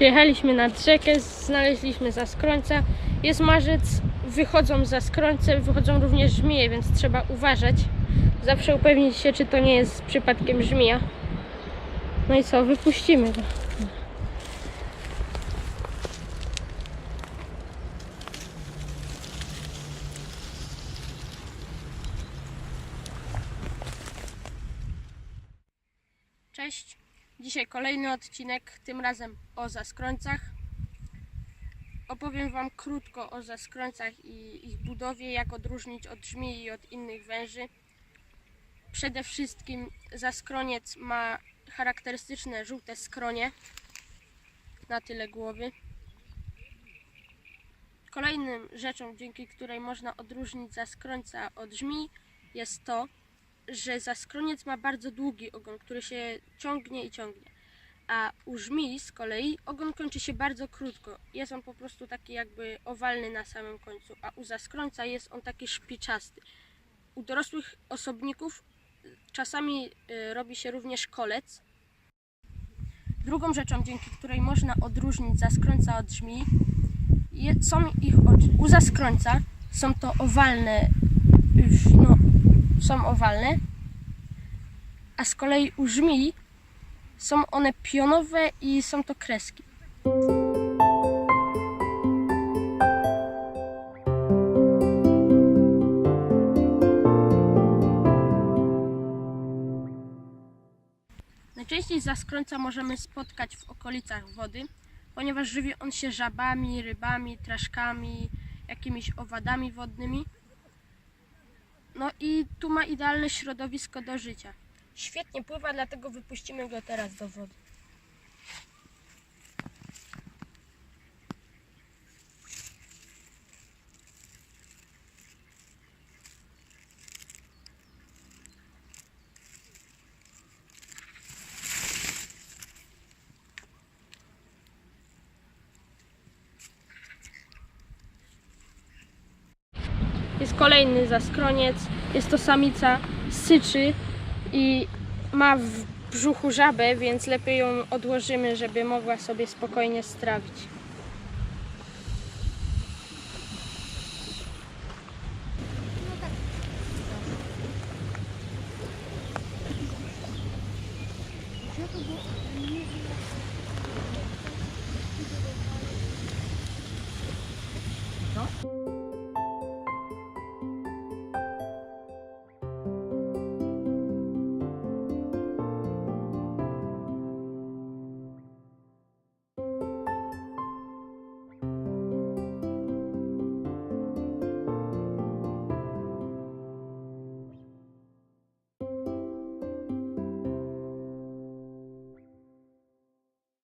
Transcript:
Przyjechaliśmy nad rzekę, znaleźliśmy zaskrońca. Jest marzec, wychodzą zaskrońce, wychodzą również żmije, więc trzeba uważać. Zawsze upewnić się, czy to nie jest przypadkiem żmija. No i co, wypuścimy go. Cześć. Dzisiaj kolejny odcinek, tym razem o zaskrońcach. Opowiem Wam krótko o zaskrońcach i ich budowie, jak odróżnić od żmii i od innych węży. Przede wszystkim zaskroniec ma charakterystyczne żółte skronie na tyle głowy. Kolejnym rzeczą, dzięki której można odróżnić zaskrońca od żmii, jest to, że zaskroniec ma bardzo długi ogon, który się ciągnie i ciągnie. A u żmii z kolei ogon kończy się bardzo krótko. Jest on po prostu taki jakby owalny na samym końcu, a u zaskrońca jest on taki szpiczasty. U dorosłych osobników czasami y, robi się również kolec. Drugą rzeczą, dzięki której można odróżnić zaskrońca od żmii, są ich oczy. U zaskrońca są to owalne, no, są owalne, a z kolei u żmii są one pionowe i są to kreski. Najczęściej zaskrońca możemy spotkać w okolicach wody, ponieważ żywi on się żabami, rybami, traszkami, jakimiś owadami wodnymi. No i tu ma idealne środowisko do życia. Świetnie pływa, dlatego wypuścimy go teraz do wody. Jest kolejny zaskroniec. Jest to samica syczy i ma w brzuchu żabę, więc lepiej ją odłożymy, żeby mogła sobie spokojnie strawić.